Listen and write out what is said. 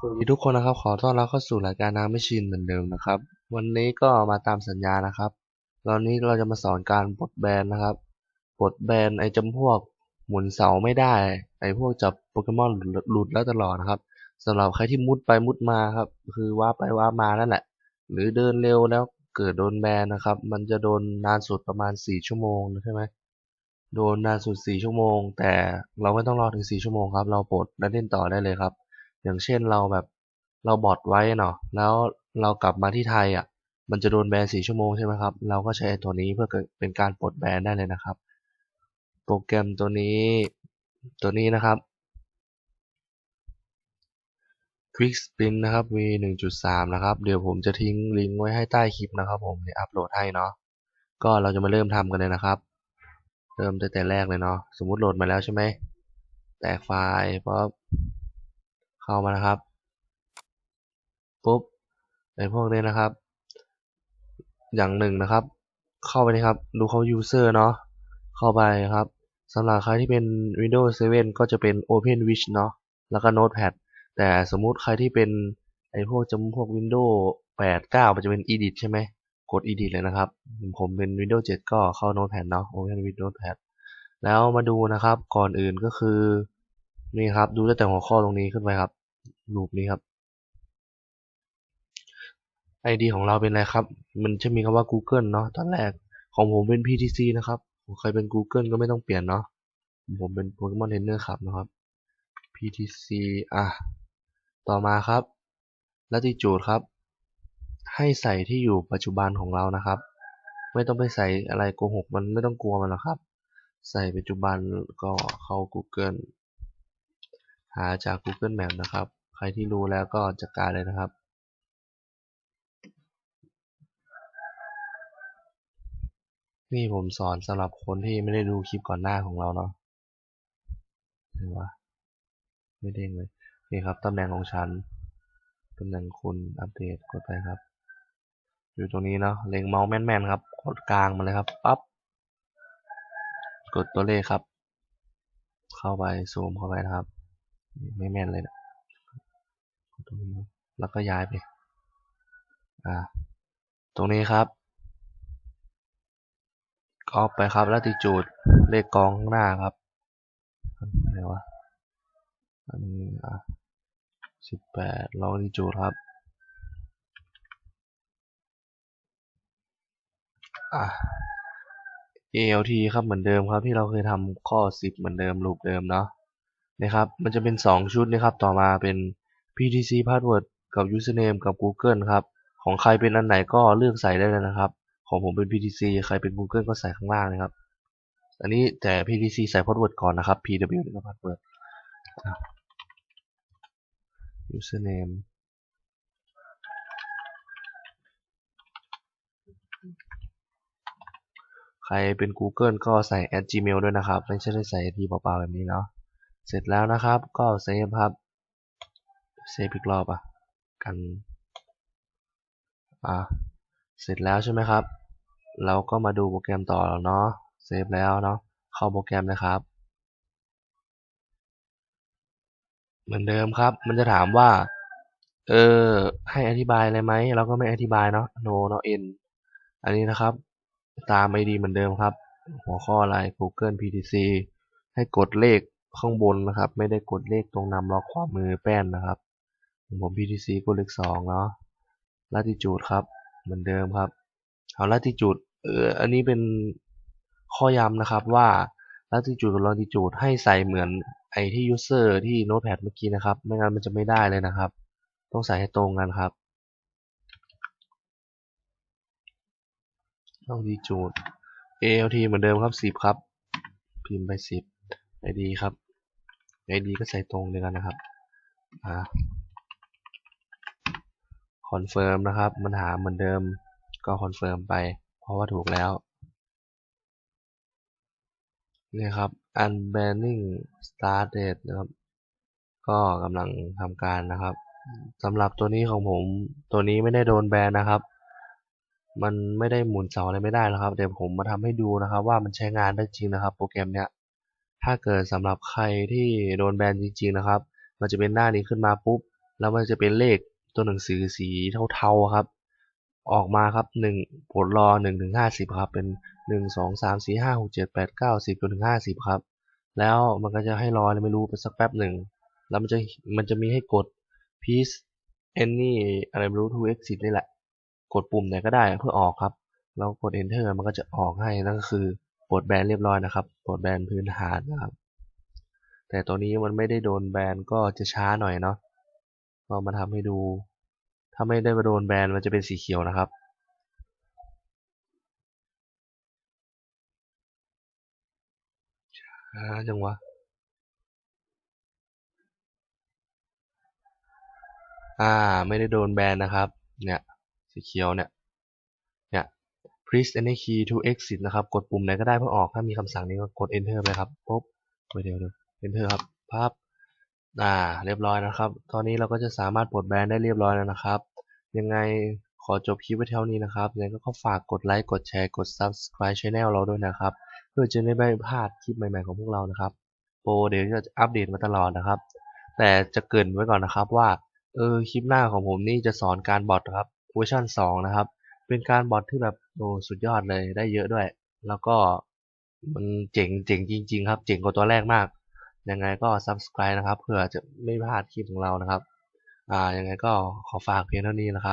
สวัสดีทุกคนนะครับ ขอต้อนรับเข้าสู่รายการน้ำไม่ชินเหมือนเดิมนะครับ วันนี้ก็มาตามสัญญานะครับ ตอนนี้เราจะมาสอนการปลดแบนนะครับปลดแบนไอ้จำพวกหมุนเสาไม่ได้ ไอ้พวกจับโปเกมอนหลุดแล้วตลอดนะครับสำหรับใครที่มุดไปมุดมาครับ คือว่าไปว่ามานั่นแหละ หรือเดินเร็วแล้วเกิดโดนแบนนะครับ มันจะโดนนานสุดประมาณ4ชั่วโมงใช่ไหมโดนนานสุด4ชั่วโมง แต่เราไม่ต้องรอถึง4ชั่วโมงครับ เราปลดแล้วเล่นต่อได้เลยครับ อย่างเช่นเราแบบเราบอดไว้เนาะแล้วเรากลับมาที่ไทยอะ มันจะโดนแบน4ชั่วโมงใช่ไหมครับ เราก็ใช้ตัวนี้เพื่อเป็นการปลดแบนได้เลยนะครับ โปรแกรมตัวนี้ตัวนี้นะครับ Quick Spin นะครับ V 1.3 นะครับ เดี๋ยวผมจะทิ้งลิงก์ไว้ให้ใต้คลิปนะครับ ผมเดี๋ยวอัปโหลดให้เนาะ ก็เราจะมาเริ่มทำกันเลยนะครับ เริ่มตั้งแต่แรกเลยเนาะ สมมติโหลดมาแล้วใช่ไหม แตกไฟล์ปั๊บ เข้ามานะครับปุ๊บในพวกนี้นะครับ อย่างหนึ่งนะครับ เข้าไปนะครับ ดูเขา user เนาะเข้าไปครับสำหรับใครที่เป็น Windows 7 ก็จะเป็น Open Wish เนาะแล้วก็ Notepad แต่สมมุติใครที่เป็นไอ้พวกจำพวก Windows 8 9 มันจะเป็น Edit ใช่ไหมกด Edit เลยนะครับ ผมเป็น Windows 7 ก็เข้า Notepad เนาะ Open with Notepad แล้วมาดูนะครับก่อนอื่นก็คือนี่ครับ ดูตั้งแต่หัวข้อตรงนี้ขึ้นไปครับ รูปนี้ครับ ID ของเราเป็นอะไรครับ มันจะมีคำว่า Google เนาะตอนแรกของผมเป็น PTC นะครับใครเป็น Google ก็ไม่ต้องเปลี่ยนเนาะผมเป็น Pokemon Trainer ครับนะครับ PTC อะ ต่อมาครับ latitude ครับ ให้ใส่ที่อยู่ปัจจุบันของเรานะครับ ไม่ต้องไปใส่อะไรโกหกมันไม่ต้องกลัวมันหรอกครับ ใส่ปัจจุบันก็เข้า Google หาจาก Google Map นะครับ ใครที่รู้แล้วก็จัดการเลยนะครับนี่ผมสอนสำหรับคนที่ไม่ได้ดูคลิปก่อนหน้าของเราเนาะเห็นว่าไม่เด้งเลย นี่ครับตำแหน่งของฉัน ตำแหน่งคุณอัปเดตกดไปครับ อยู่ตรงนี้เนาะ เล็งเมาส์แม่นๆครับ กดกลางมาเลยครับ ปั๊บ กดตัวเลขครับ เข้าไปซูมเข้าไปนะครับ ไม่แม่นเลยนะ ตรงนี้แล้วก็ย้ายไปอ่าตรงนี้ครับก๊อปไปครับแล้วติจูดเลขกองข้างหน้าครับอะไรวะอันนี้อะสิบแปดลองติจูดครับอะ ALT ครับเหมือนเดิมครับที่เราเคยทำข้อ 10 เหมือนเดิมรูปเดิมเนาะนะครับ มันจะเป็น 2 ชุดนะครับ ต่อมาเป็น PTC password กับ username กับ Google ครับ ของใครเป็นอันไหนก็เลือกใส่ได้เลยนะครับ ของผมเป็น PTC ใครเป็น Google ก็ใส่ข้างล่างนะครับ อันนี้แต่ PTC ใส่ password ก่อนนะครับ PW แล้วก็ password username ใครเป็น Google ก็ใส่ @gmail ด้วยนะครับ ไม่ใช่ได้ใส่ทีเปล่าๆแบบนี้เนาะ เสร็จแล้วนะครับ ก็เซฟครับ เซฟอีกรอบอะ กัน อะ เสร็จแล้วใช่ไหมครับ เราก็มาดูโปรแกรมต่อเนาะ เซฟแล้วเนาะ เข้าโปรแกรมนะครับ เหมือนเดิมครับ มันจะถามว่า เออ ให้อธิบายอะไรไหม เราก็ไม่อธิบายเนาะ no no n อันนี้นะครับ ตาม ID เหมือนเดิมครับ หัวข้ออะไร Google PTC ให้กดเลขข้างบนนะครับ ไม่ได้กดเลขตรงนำล็อกขวามือแป้นนะครับ ผม PTC กดเลขสองเนาะ latitude ครับ เหมือนเดิมครับ เอา latitude เอออันนี้เป็นข้อย้ำนะครับว่า latitude กับ longitude ให้ใส่เหมือนไอที่ user ที่ notepad เมื่อกี้นะครับ ไม่งั้นมันจะไม่ได้เลยนะครับ ต้องใส่ให้ตรงกันครับ longitude ALT เหมือนเดิมครับ 10 ครับ พิมพ์ไป 10 ID ครับ ID ก็ใส่ตรงเดียวกันนะครับ อ่า คอนเฟิร์มนะครับ มันหาเหมือนเดิมก็คอนเฟิร์มไป เพราะว่าถูกแล้วนี่ครับ unbanning started นะครับ ก็กำลังทำการนะครับสำหรับตัวนี้ของผมตัวนี้ไม่ได้โดนแบนนะครับ มันไม่ได้หมุนเสาอะไรไม่ได้แล้วครับ เดี๋ยวผมมาทำให้ดูนะครับ ว่ามันใช้งานได้จริงนะครับ โปรแกรมเนี้ยถ้าเกิดสำหรับใครที่โดนแบนจริง ๆนะครับ มันจะเป็นหน้านี้ขึ้นมาปุ๊บ แล้วมันจะเป็นเลข ตัวหนังสือสีเทาๆครับ ออกมาครับหนึ่งโปรดรอหนึ่งถึงห้าสิบครับ เป็นหนึ่งสองสามสี่ห้าหกเจ็ดแปดเก้าสิบจนถึงห้าสิบครับ แล้วมันก็จะให้รอเลยไม่รู้ไปสักแป๊บหนึ่ง แล้วมันจะมันจะมีให้กด please any อะไรไม่รู้ to exit นี่แหละ กดปุ่มไหนก็ได้เพื่อออกครับ แล้วกด enter มันก็จะออกให้นั่นก็คือปลดแบนเรียบร้อยนะครับปลดแบนพื้นฐานนะครับแต่ตัวนี้มันไม่ได้โดนแบนก็จะช้าหน่อยเนาะ ก็มาทำให้ดู ถ้าไม่ได้มาโดนแบนมันจะเป็นสีเขียวนะครับช้าจังวะอ่า ไม่ได้โดนแบนนะครับ เนี่ย สีเขียวเนี่ย เนี่ย please enter key to exit นะครับ กดปุ่มไหนก็ได้เพื่อออก ถ้ามีคำสั่งนี้ก็กด enter ไปครับปุ๊บเดี๋ยวเดี๋ยว enter ครับพับ อ่า เรียบร้อยนะครับ ตอนนี้เราก็จะสามารถปลดแบนได้เรียบร้อยแล้วนะครับ ยังไงขอจบคลิปไว้เท่านี้นะครับยังไงก็ฝากกดไลค์ กดแชร์ กด subscribe channel เราด้วยนะครับ เพื่อจะได้ไม่พลาดคลิปใหม่ๆของพวกเรานะครับ โปรเดี๋ยวจะอัปเดตมาตลอดนะครับ แต่จะเกรินไว้ก่อนนะครับว่าเออคลิปหน้าของผมนี่จะสอนการบอทครับเวอร์ชัน2นะครับ เป็นการบอทที่แบบโอ้สุดยอดเลยได้เยอะด้วย แล้วก็มันเจ๋งเจ๋งจริง ๆ ครับ เจ๋งกว่าตัวแรกมาก ยังไงก็ subscribe นะครับเพื่อจะไม่พลาดคลิปของเรานะครับ อ่ายังไงก็ขอฝากเพียงเท่านี้นะครับ